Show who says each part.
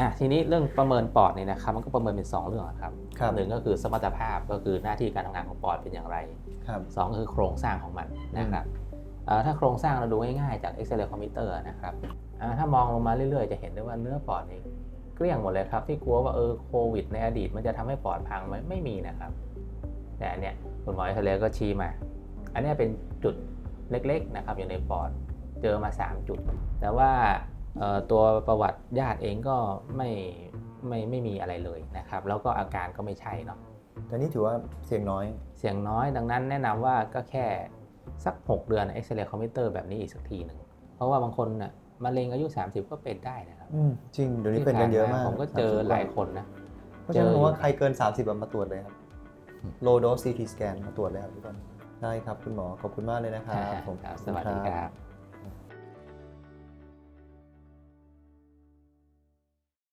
Speaker 1: อะทีนี้เรื่องประเมินปอดเนี่ยนะครับมันก็ประเมินเป็น 2 เรื่องอะครับ
Speaker 2: ครับ
Speaker 1: หนึ่งก็คือสมรรถภาพก็คือหน้าที่การทำงานของปอดเป็นอย่างไร
Speaker 2: ครับ
Speaker 1: สองก็คือโครงสร้างของมันนะครับเอ่อถ้าโครงสร้างเราดูง่ายๆจากเอ็กซเรย์คอมพิวเตอร์นะครับอ่าถ้ามองลงมาเรื่อยๆ จะเห็นได้ว่าเนื้อปอดนี่เกลี้ยงหมดเลยครับที่กลัวว่าเออโควิด ในอดีตมันจะทำให้ปอดพังไหมไม่มีนะครับ แต่อันเนี้ยคุณหมอเอ็กซเรย์ก็ชี้มา อันเนี้ยเป็นจุดเล็กๆนะครับอยู่ในปอดเจอมา 3 จุด แต่ว่าเอ่อ ตัวประวัติญาติเองก็ไม่ไม่ไม่มีอะไรเลยนะครับ แล้วก็อาการก็ไม่ใช่เนาะ
Speaker 2: แต่นี่ถือว่าเสี่ยงน้อย
Speaker 1: เสียงน้อยดังนั้นแนะนำว่าก็แค่สัก 6 เดือนเอ็กซเรย์คอมพิวเตอร์แบบนี้อีกสักทีหนึ่ง เพราะว่าบางคนน่ะมะเร็งอายุ 30 ก็เป็นได้นะครับ
Speaker 2: อืมจริงเดี๋ยวนี้เป็นกันเยอะมาก
Speaker 1: ผมก็เจอ
Speaker 2: 30
Speaker 1: หลายคนนะ
Speaker 2: เพราะฉะนั้น
Speaker 1: เจอ
Speaker 2: ผมว่าใครเกิน 30อะมาตรวจเลยครับ
Speaker 1: อืม
Speaker 2: low dose CT scan มาตรวจเลยครับทุกคนได้ครับคุณหมอขอบคุณมากเลยนะครับผม
Speaker 1: ครับสวัสดีครับ